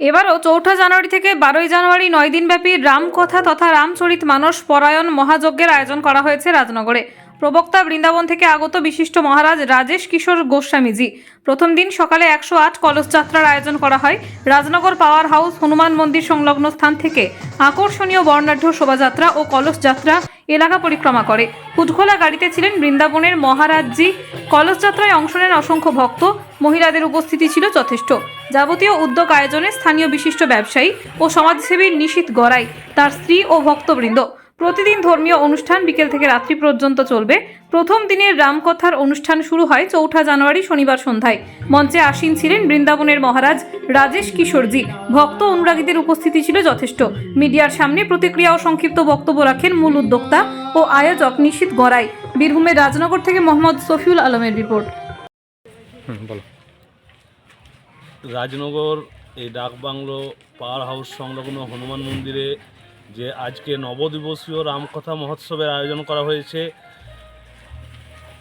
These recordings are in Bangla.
এবারও চৌঠা জানুয়ারি থেকে বারোই জানুয়ারি নয় দিনব্যাপী রামকথা তথা রামচরিত মানস পরায়ণ মহাযজ্ঞের আয়োজন করা হয়েছে রাজনগরে। প্রবক্তা বৃন্দাবন থেকে আগত বিশিষ্ট মহারাজ রাজেশ কিশোর গোস্বামীজি। প্রথম দিন সকালে একশো আট কলস যাত্রার আয়োজন করা হয় রাজনগর পাওয়ার হাউস হনুমান মন্দির সংলগ্ন স্থান থেকে। আকর্ষণীয় বর্ণাঢ্য শোভাযাত্রা ও কলস যাত্রা এলাকা পরিক্রমা করে। হুটখোলা গাড়িতে ছিলেন বৃন্দাবনের মহারাজজি কলসযাত্রায় অংশ নেন অসংখ্য ভক্ত। মহিলাদের উপস্থিতি ছিল যথেষ্ট। যাবতীয় উদ্যোগ আয়োজনে স্থানীয় বিশিষ্ট ব্যবসায়ী ও সমাজসেবী নিশীত গড়াই তার স্ত্রী ও ভক্তবৃন্দ। প্রতিদিন ধর্মীয় অনুষ্ঠান বিকেল থেকে রাত্রি পর্যন্ত চলবে। প্রথম দিনের রামকথার অনুষ্ঠান শুরু হয় চৌঠা জানুয়ারি শনিবার সন্ধ্যায়। মঞ্চে আসীন ছিলেন বৃন্দাবনের মহারাজ রাজেশ কিশোরজি। ভক্ত অনুরাগীদের উপস্থিতি ছিল যথেষ্ট। মিডিয়ার সামনে প্রতিক্রিয়া ও সংক্ষিপ্ত বক্তব্য রাখেন মূল উদ্যোক্তা ও আয়োজক নিশীত গড়াই। বীরভূমের রাজনগর থেকে মোহাম্মদ সফিউল আলমের রিপোর্ট। রাজনগর এই ডাকবাংলো পাওয়ার হাউস সংলগ্ন হনুমান মন্দিরে যে আজকে নবদিবসীয় রামকথা মহোৎসবের আয়োজন করা হয়েছে।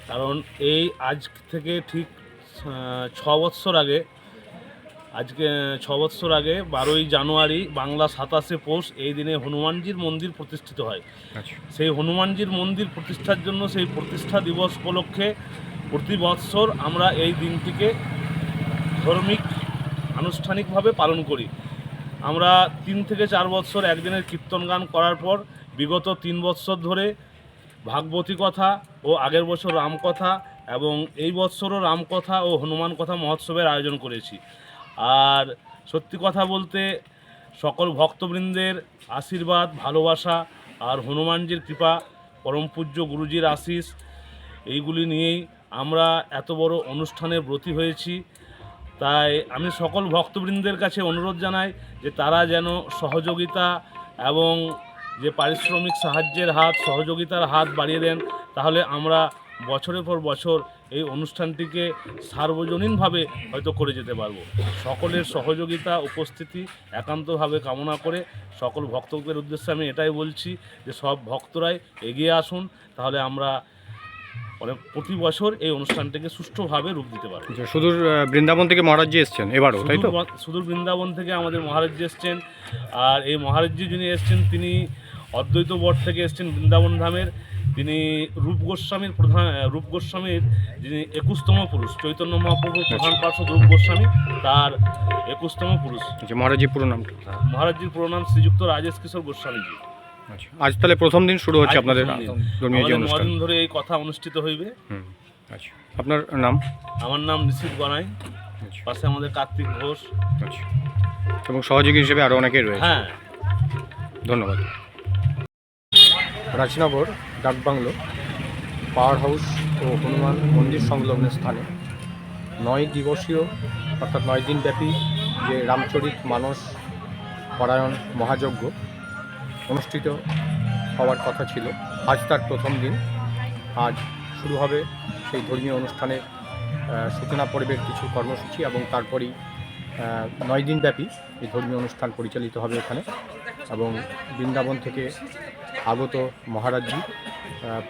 কারণ এই আজ থেকে ঠিক ছ বৎসর আগে আজকে ছ বৎসর আগে বারোই জানুয়ারি বাংলা সাতাশে পৌষ এই দিনে হনুমানজির মন্দির প্রতিষ্ঠিত হয়। আচ্ছা। সেই হনুমানজির মন্দির প্রতিষ্ঠার জন্য সেই প্রতিষ্ঠা দিবস উপলক্ষে প্রতি বৎসর আমরা এই দিনটিকে ধার্মিক আনুষ্ঠানিকভাবে পালন করি। আমরা তিন থেকে চার বৎসর একদিনের কীর্তন গান করার পর বিগত তিন বৎসর ধরে ভাগবতী কথা ও আগের বছর রামকথা এবং এই বৎসরও রামকথা ও হনুমান কথা মহোৎসবের আয়োজন করেছি। আর সত্যি কথা বলতে সকল ভক্তবৃন্দের আশীর্বাদ, ভালোবাসা আর হনুমানজির কৃপা, পরম পূজ্য গুরুজির আশিস এইগুলি নিয়েই আমরা এত বড় অনুষ্ঠানে ব্রতী হয়েছি। তাই আমি সকল ভক্তবৃন্দের কাছে অনুরোধ জানাই যে তারা যেন সহযোগিতা এবং যে পারিশ্রমিক সাহায্যের হাত, সহযোগিতার হাত বাড়িয়ে দেন, তাহলে আমরা বছরের পর বছর এই অনুষ্ঠানটিকে সার্বজনীনভাবে হয়তো করে যেতে পারব। সকলের সহযোগিতা, উপস্থিতি, একান্তভাবে কামনা করে সকল ভক্তদের উদ্দেশ্যে আমি এটাই বলছি যে সব ভক্তরাই এগিয়ে আসুন, তাহলে আমরা মানে প্রতি বছর এই অনুষ্ঠানটিকে সুষ্ঠুভাবে রূপ দিতে পারব আচ্ছা, সুদূর বৃন্দাবন থেকে মহারাজজি এসছেন এবারও তাই তো? সুদূর বৃন্দাবন থেকে আমাদের মহারাজজি এসছেন আর এই মহারাজজি যিনি এসছেন তিনি অদ্বৈত বট থেকে এসছেন বৃন্দাবন ধামের। তিনি রূপ গোস্বামীর প্রধান রূপ গোস্বামীর যিনি একুশতম পুরুষ চৈতন্য মহাপ্রভুর প্রধান পার্শ্বদ রূপ গোস্বামী তার একুশতম পুরুষ। আচ্ছা মহারাজজি পুরো নামটা। মহারাজজির পুরো নাম শ্রীযুক্ত রাজেশ কিশোর গোস্বামীজি। আচ্ছা আজ তাহলে প্রথম দিন শুরু হচ্ছে আপনাদের ধর্মীয় যে অনুষ্ঠান। ধরে এই কথা অনুষ্ঠিত হইবে। আচ্ছা। আপনার নাম? আমার নাম নিশ্চিত গনাই। আচ্ছা। পাশে আমাদের কার্তিক ঘোষ। আচ্ছা। এবং সহযোগী হিসেবে আরও অনেকেই রয়েছে। হ্যাঁ। ধন্যবাদ। রাজনগর ডাকবাংলো পাওয়ার হাউস ও হনুমান মন্দির সংলগ্ন স্থানে নয় দিবসীয় অর্থাৎ নয় দিনব্যাপী যে রামচরিত মানস পরায়ণ মহাযজ্ঞ অনুষ্ঠিত হওয়ার কথা ছিল। আজ তার প্রথম দিন। আজ শুরু হবে সেই ধর্মীয় অনুষ্ঠানের সূচনা পর্বের কিছু কর্মসূচি এবং তারপরেই নয় দিনব্যাপী এই ধর্মীয় অনুষ্ঠান পরিচালিত হবে এখানে এবং বৃন্দাবন থেকে আগত মহারাজজি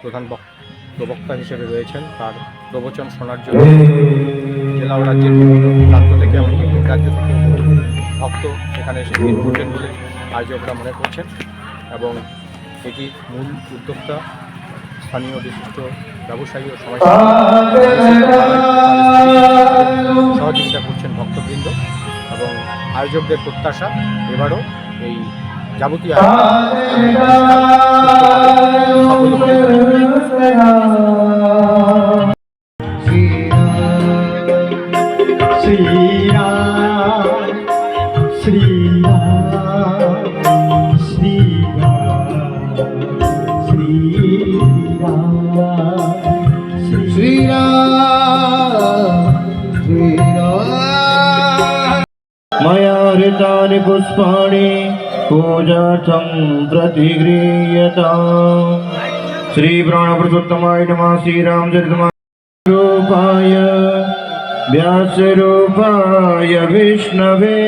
প্রধান বক- প্রবক্তা হিসেবে রয়েছেন। তার প্রবচন শোনার জন্য জেলা রাজ্যের প্রান্ত থেকে এমনকি রাজ্য থেকে ভক্ত এখানে এসে বলে আয়োজকরা মনে করছেন। এবং এটি মূল উদ্যোক্তা স্থানীয় বিশিষ্ট ব্যবসায়ী ও সহযোগিতা করছেন ভক্তবৃন্দ এবং আয়োজকদের প্রত্যাশা এবারও এই যাবতীয় ऋतानि पुष्पाणि पूजार्थं प्रतिगृह्यताम् श्रीप्राणपुरुषोत्तमाय नमः श्रीरामचरितमानरूपाय व्यासरूपाय विष्णवे।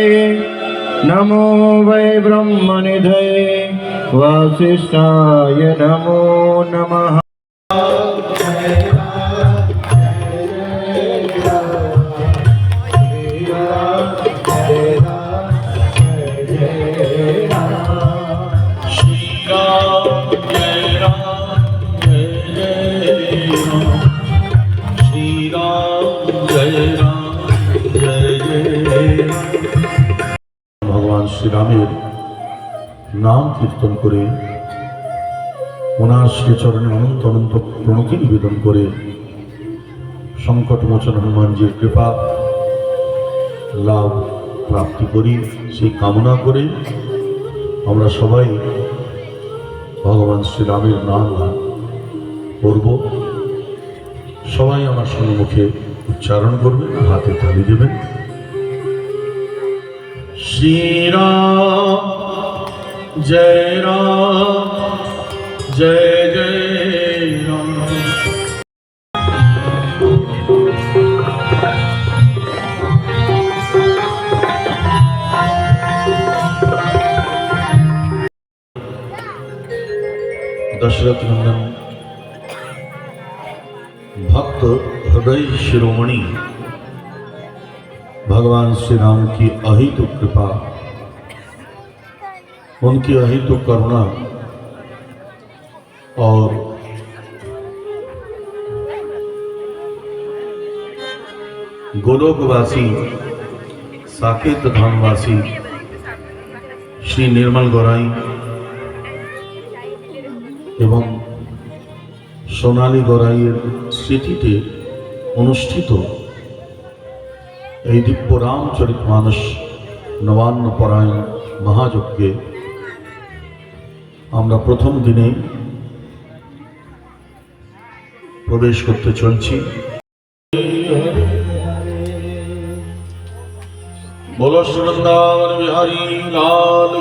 नमो वै ब्रह्मनिधये, वासिष्ठाय नमो नमः। শ্রীরামের নাম কীর্তন করে ওনার শ্রীচরণে অনন্ত অনন্ত প্রণকে নিবেদন করে সংকটমোচন হনুমানজির কৃপা লাভ প্রাপ্তি করি, সেই কামনা করে আমরা সবাই ভগবান শ্রীরামের নাম করব। সবাই আমার সম্মুখে উচ্চারণ করবেন, হাতে তালি দেবেন। श्री राम जय राम जय जय राम दशरथ नंदन भक्त हृदय शिरोमणि भगवान श्री राम की अहितु कृपा उनकी अहितु करुणा और गोलोकवासी साकेत धामवासी श्री निर्मल गौराई এবং সোনালী গড়াইয়ের স্মৃতিতে অনুষ্ঠিত এই দিব্য রামচরিত মানুষ নবান্ন পরায়ণ মহাযজ্ঞে আমরা প্রথম দিনে প্রবেশ করতে চলছি। বিহারী লাল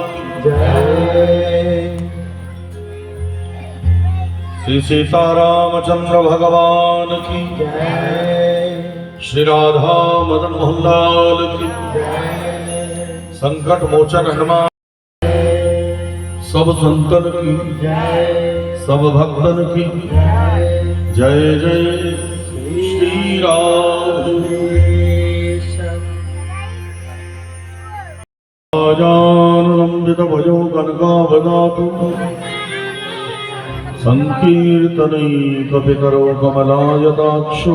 শ্রী সীতারামচন্দ্র ভগবান কি। জয় श्री राधा मदन मोहन लाल की। संकट मोचन हनुमान। सब संतन की। सब भक्तन की। जय जय श्री राम। राजानुलंबित भजो कनकावदातु सङ्कीर्तनैकपितरो कमलायताक्षु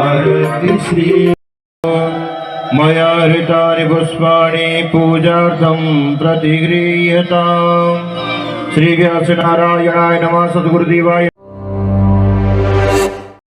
आरति श्री मया हृतानि पुष्पाणि पूजार्थं प्रतिगृह्यताम्। श्रीव्यासनारायणाय नमः सद्गुरुदेवाय